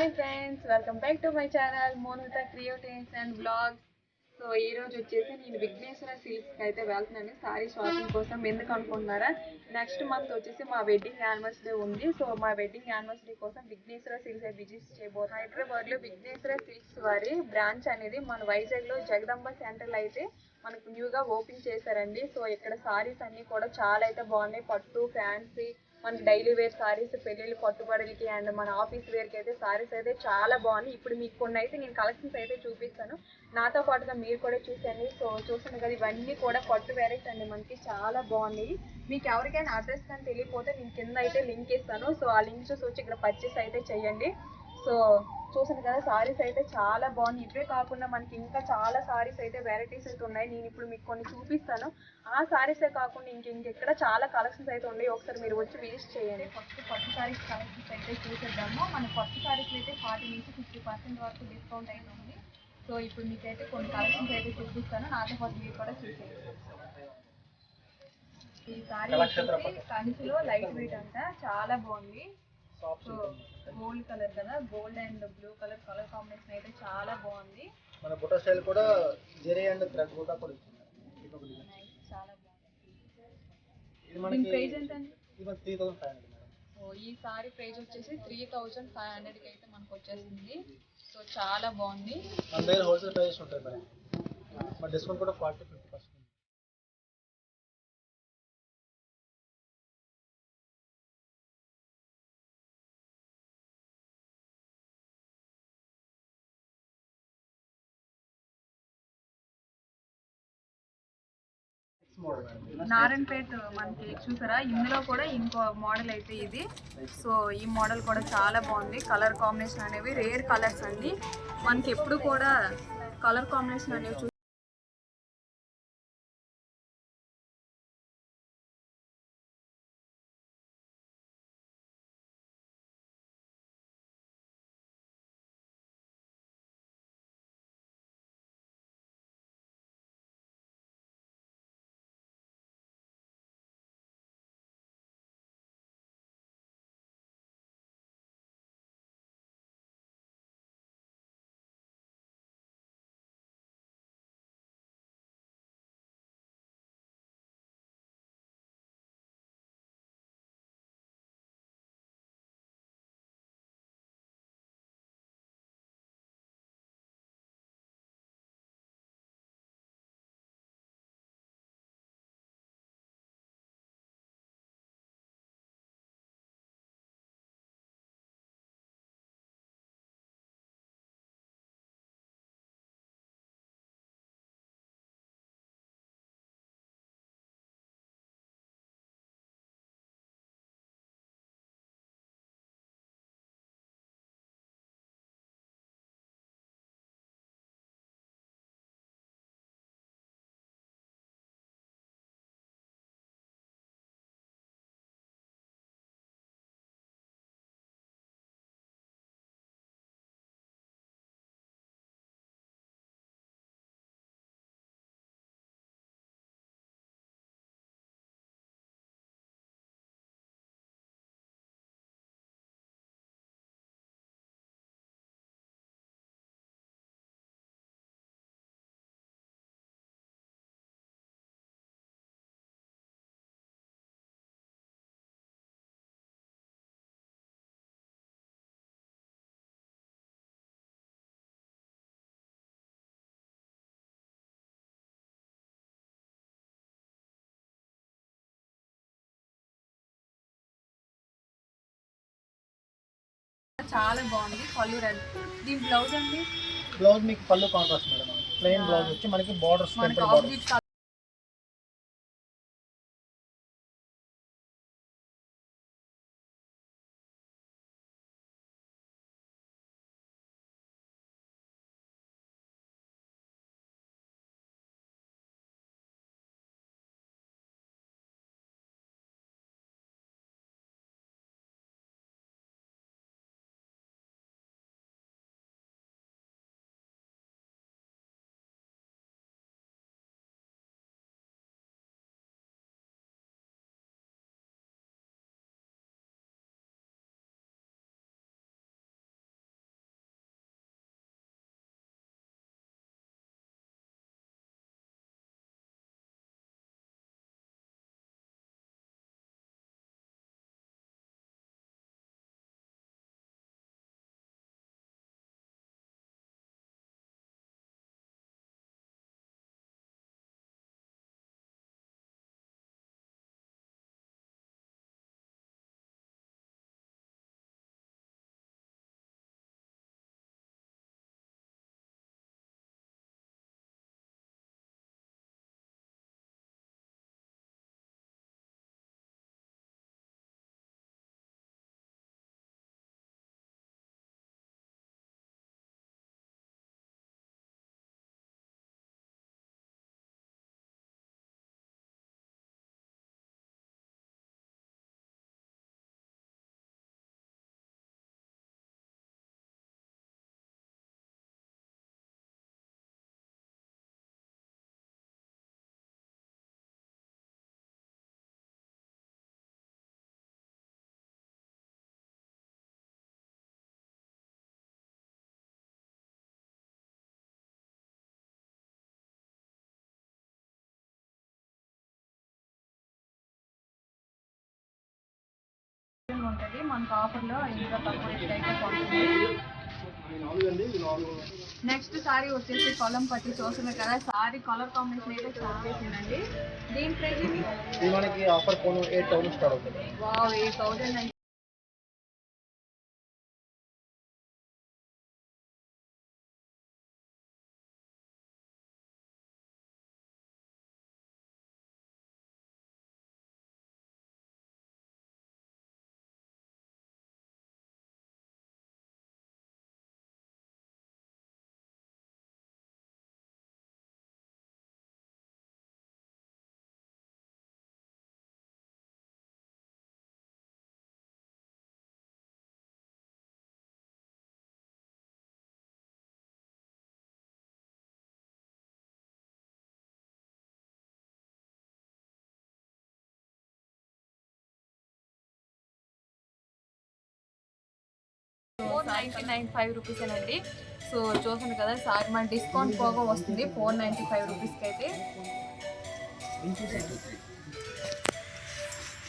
Hi friends welcome back to my channel Monitha creatives and blogs. So ఈ రోజు వచ్చేసి నేను విఘ్నేశ్వర సిల్క్స్కి అయితే వెళ్తున్నాను సారీ షాపింగ్ కోసం ఎందుకు అనుకుంటున్నారా? నెక్స్ట్ మంత్ వచ్చేసి మా వెడ్డింగ్ యానివర్సరీ ఉంది. సో మా వెడ్డింగ్ యానివర్సరీ కోసం విఘ్నేశ్వర సిల్క్స్ విజిట్ చేయబోతున్నాం హైదరాబాద్లో విఘ్నేశ్వర సిల్క్స్ వారి బ్రాంచ్ అనేది మన వైజాగ్లో జగదంబ సెంటర్లో అయితే మనకు న్యూగా ఓపెన్ చేశారండి. సో ఇక్కడ సారీస్ అన్నీ కూడా చాలా అయితే బాగున్నాయి. పట్టు ఫ్యాన్సీ మనకి డైలీ వేర్ సారీస్ పెళ్ళిళ్ళు పట్టుబడులకి అండ్ మన ఆఫీస్ వేర్కి అయితే సారీస్ అయితే చాలా బాగున్నాయి. ఇప్పుడు మీకు కొన్ని అయితే నేను కలెక్షన్స్ అయితే చూపిస్తాను. నాతో పాటుగా మీరు కూడా చూసండి సో చూసాను కదా ఇవన్నీ కూడా పట్టు వెరైటీస్ అండి. మనకి చాలా బాగున్నాయి. మీకు ఎవరికైనా అడ్రస్ కానీ తెలియకపోతే నేను కింద అయితే లింక్ ఇస్తాను. సో ఆ లింక్ చూసి వచ్చి ఇక్కడ పర్చేస్ అయితే చేయండి. సో చూసాను కదా సారీస్ అయితే చాలా బాగున్నాయి. ఇవే కాకుండా మనకి ఇంకా చాలా సారీస్ అయితే వెరైటీస్ అయితే ఉన్నాయి. నేను ఇప్పుడు మీకు కొన్ని చూపిస్తాను. ఆ సారీసే కాకుండా ఇంక ఇంకెక్కడ చాలా కలెక్షన్స్ అయితే ఉన్నాయి ఒకసారి మీరు వచ్చి విజిట్ చేయండి. ఫస్ట్ పట్టు సారీస్ కలెక్షన్స్ అయితే చూసేద్దాము. మన పట్టు సారీస్ అయితే ఫార్టీ నుంచి ఫిఫ్టీ పర్సెంట్ వరకు డిస్కౌంట్ అయితే ఉంది. సో ఇప్పుడు మీకైతే కొన్ని కలెక్షన్స్ అయితే చూపిస్తాను. నాతో పాటు మీరు కూడా చూసేయండి. ఈ సారీ వచ్చేసి కంచిలో లైట్ వెయిట్ అంట. చాలా బాగుంది. సో గోల్డ్ కలర్ కదా gold and blue colour colour combination అయితే చాలా బాగుంది. మన బుట్ట స్టైల్ కూడా జెరీ అండ్ థ్రెడ్ కూడా. Nice, చాలా బాగుంది. ఇది మనకి ప్రైస్ ఎంత అండి ఇది మనకి హండ్రెడ్ ఓ ఈ సారీ ప్రైస్ వచ్చేసి త్రీ థౌజండ్ ఫైవ్ హండ్రెడ్కి అయితే మనకు వచ్చేసింది. సో చాలా బాగుంది. మన దగ్గర హోల్సేల్ ప్రైజెస్ ఉంటాయి మన డిస్కౌంట్ కూడా ఫార్టీ నారాయణపేట్ మనకి చూసారా? ఇందులో కూడా ఇంకో మోడల్ అయితే ఇది. సో ఈ మోడల్ కూడా చాలా బాగుంది. కలర్ కాంబినేషన్ అనేవి రేర్ కలర్స్ అండి. మనకి ఎప్పుడు కూడా కలర్ కాంబినేషన్ అనేవి చాలా బాగుంది పళ్ళు రెడ్ దీని బ్లౌజ్ అండి? బ్లౌజ్ మీకు పళ్ళు కాంట్రాస్ట్ మేడం. ప్లెయిన్ బ్లౌజ్ వచ్చి మనకి బార్డర్స్ మనకి ఆపోజిట్ ఉంటుంది మనకు ఆఫర్లో ఇంకా తక్కువ రేట్ అయితే నెక్స్ట్ సారీ వచ్చేసి కొలం పట్టి చూస్తున్నారు కదా. సారీ కలర్ కాంబినేషన్ అయితే చాలా వేసిందండి దీని ఇది మనకి ఆఫర్ ఎయిట్ థౌసండ్ స్టార్ట్ అవుతుంది. వావ్ ఎయిట్ థౌజండ్ అండి నైంటీ నైన్ ఫైవ్ రూపీస్ అండి సో చూసాను కదా సార్ మన డిస్కౌంట్ పోగా వస్తుంది ఫోర్ నైంటీ ఫైవ్ రూపీస్కి అయితే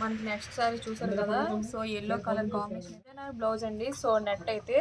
మనకి నెక్స్ట్ సారీ చూసారు కదా so yellow colour combination blouse అండి. సో నెట్ అయితే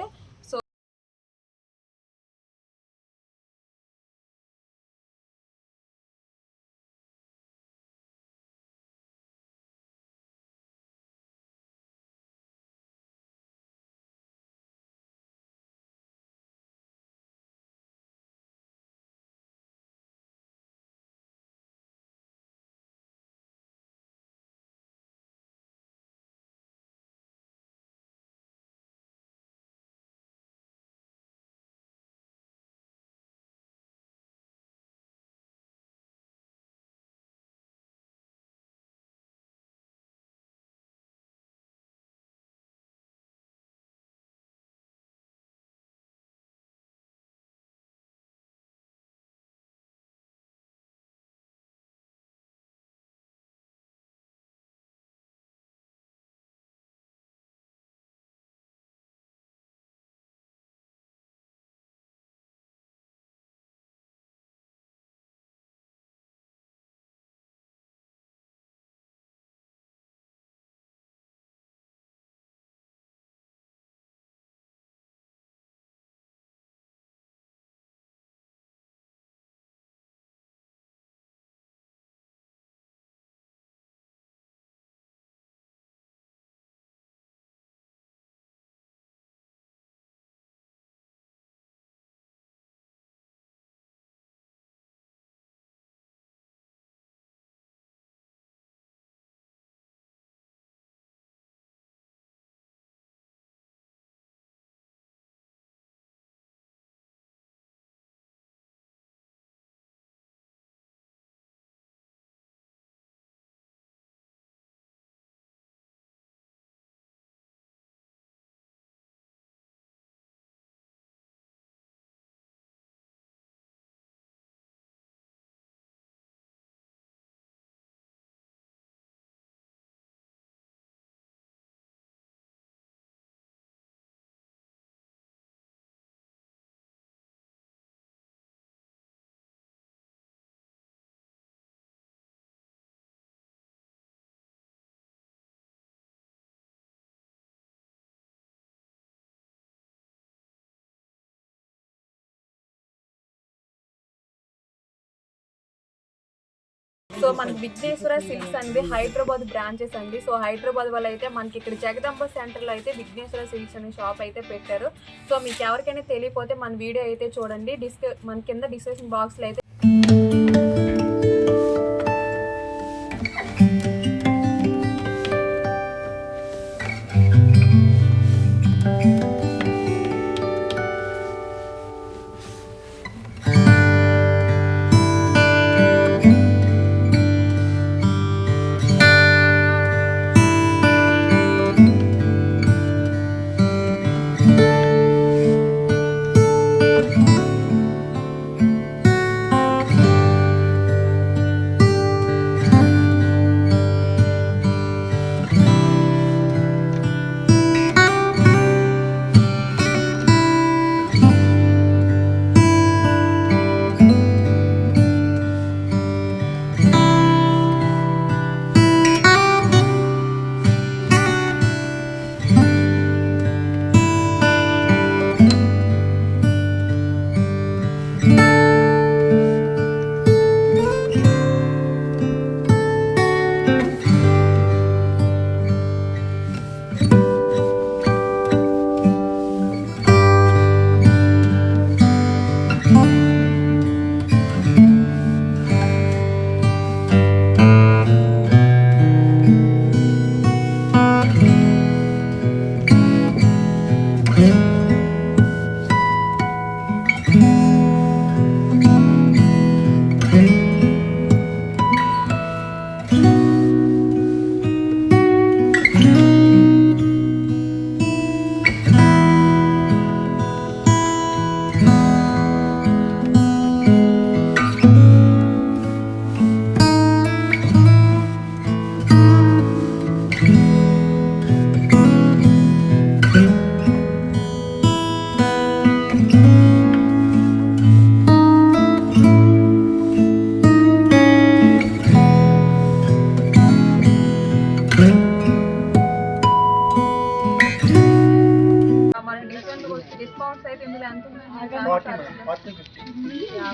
సో మనకి విఘ్నేశ్వర సిల్క్స్ అండి హైదరాబాద్ బ్రాంచెస్ అండి. సో హైదరాబాద్ వాళ్ళు అయితే మనకి ఇక్కడ జగదంబ సెంటర్లో అయితే విఘ్నేశ్వర సిల్క్స్ అనే షాప్ అయితే పెట్టారు. సో మీకు ఎవరికైనా తెలియపోతే మన వీడియో అయితే చూడండి. డిస్క మన కింద డిస్క్రిప్షన్ బాక్స్లో అయితే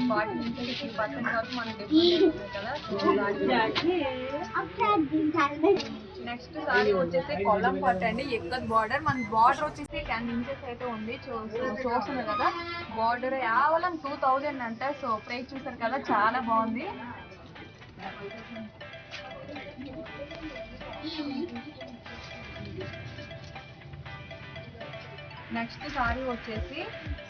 ఫార్టీ నుంచి ఫిఫ్టీ పర్సెంట్ వరకు మనకి డిస్కౌంట్ కదా సో నెక్స్ట్ సారీ వచ్చేసి కొల్లం పట్టు అండి. ఎక్కత్ బార్డర్ మన బార్డర్ వచ్చేసి టెన్ ఇంచెస్ అయితే ఉంది. చూ- చూ- చూస్తున్నారు కదా. బార్డర్ కేవలం టూ థౌజండ్ అంట. సో ప్రైస్ చూసారు కదా చాలా బాగుంది. నెక్స్ట్ సారీ వచ్చేసి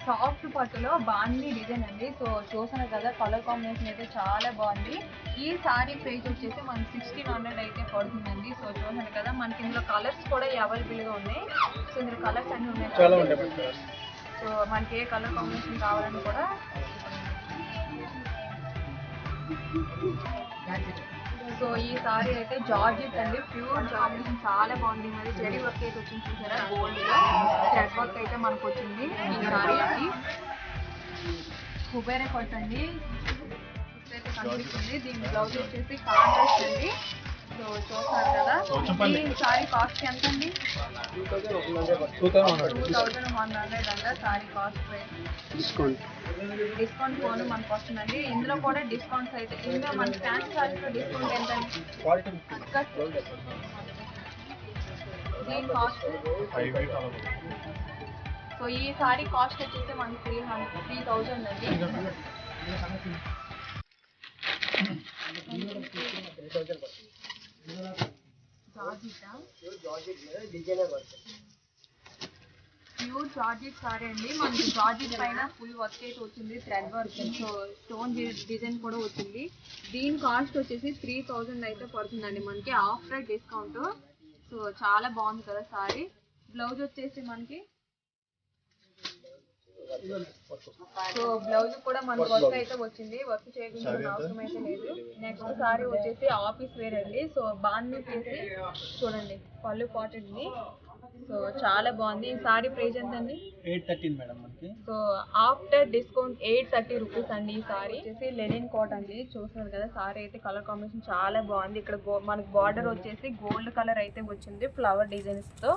సాఫ్ట్ పట్టులో బాందీ డిజైన్ అండి. సో చూసాను కదా కలర్ కాంబినేషన్ అయితే చాలా బాగుంది. ఈ సారీ ప్రైస్ వచ్చేసి మనకి సిక్స్టీన్ హండ్రెడ్ అయితే పడుతుందండి. సో చూసాను కదా మనకి ఇందులో కలర్స్ కూడా అవైలబుల్గా ఉన్నాయి. సో ఇందులో కలర్స్ అన్ని ఉన్నాయి సో మనకి ఏ కలర్ కాంబినేషన్ కావాలని కూడా సో ఈ సారీ అయితే జార్జెట్ అండి. Pure georgette. చాలా బాగుంది. మరి జరీ వర్క్ అయితే వచ్చింది చూసారా? గోల్డ్ థ్రెడ్ వర్క్ అయితే మనకు వచ్చింది ఈ సారీ అది కుబేరే కొట్టండి అయితే కనిపిస్తుంది. దీని బ్లౌజ్ వచ్చేసి కాంట్రాస్ట్ అండి. సో చూస్తారు కదా. ఈ సారీ కాస్ట్ ఎంత అండి టూ థౌజండ్ వన్ హండ్రెడ్ అంట sari cost discount. Discount phone మనకు వస్తుందండి. ఇందులో కూడా డిస్కౌంట్స్ అయితే ఇందులో మన ఫ్యాన్స్ సారీస్లో డిస్కౌంట్ ఎంతండి? దీని కాస్ట్ సో ఈ సారీ కాస్ట్ వచ్చేసి మనకి త్రీ హండ్రెడ్ త్రీ థౌజండ్ అండి. జార్జిటా ప్యూర్ జార్జిట్ సారీ అండి. మనకి జార్జిట్ పైన ఫుల్ వర్క్ అయితే వచ్చింది thread work so stone design కూడా వచ్చింది. దీని కాస్ట్ వచ్చేసి త్రీ థౌజండ్ అయితే పడుతుందండి. మనకి ఆఫ్టర్ డిస్కౌంట్ సో చాలా బాగుంది కదా సారీ. బ్లౌజ్ వచ్చేసి మనకి సో బ్లౌజ్ కూడా మనకి వర్క్ అయితే వచ్చింది. వర్క్ చేయకుండా అవసరం అయితే లేదు. నెక్స్ట్ సారీ వచ్చేసి ఆఫీస్ వేర్ అండి. సో బాగుంది చేసి చూడండి పళ్ళు కాటన్ ది. సో చాలా బాగుంది. ఈ సారీ ప్రైస్ ఎంతండి ఎయిట్ థర్టీన్ మేడం మనకి. So after discount eight thirty rupees అండి ఈ సారీ వచ్చేసి లెనిన్ కోట్ అండి. చూస్తున్నారు కదా సారీ అయితే కలర్ కాంబినేషన్ చాలా బాగుంది. ఇక్కడ మనకి బార్డర్ వచ్చేసి గోల్డ్ కలర్ అయితే వచ్చింది. ఫ్లవర్ డిజైన్స్తో.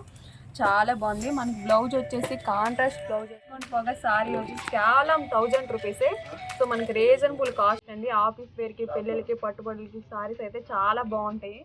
చాలా బాగుంది. మనకి బ్లౌజ్ వచ్చేసి కాంట్రాస్ట్ బ్లౌజ్. వేసుకొని పోగా సారీ వచ్చేసి చాలా థౌజండ్ రూపీసే సో మనకి రీజనబుల్ కాస్ట్ అండి. ఆఫీస్ వేర్కి పెళ్ళిళ్ళకి పట్టుబడులకి సారీస్ అయితే చాలా బాగుంటాయి.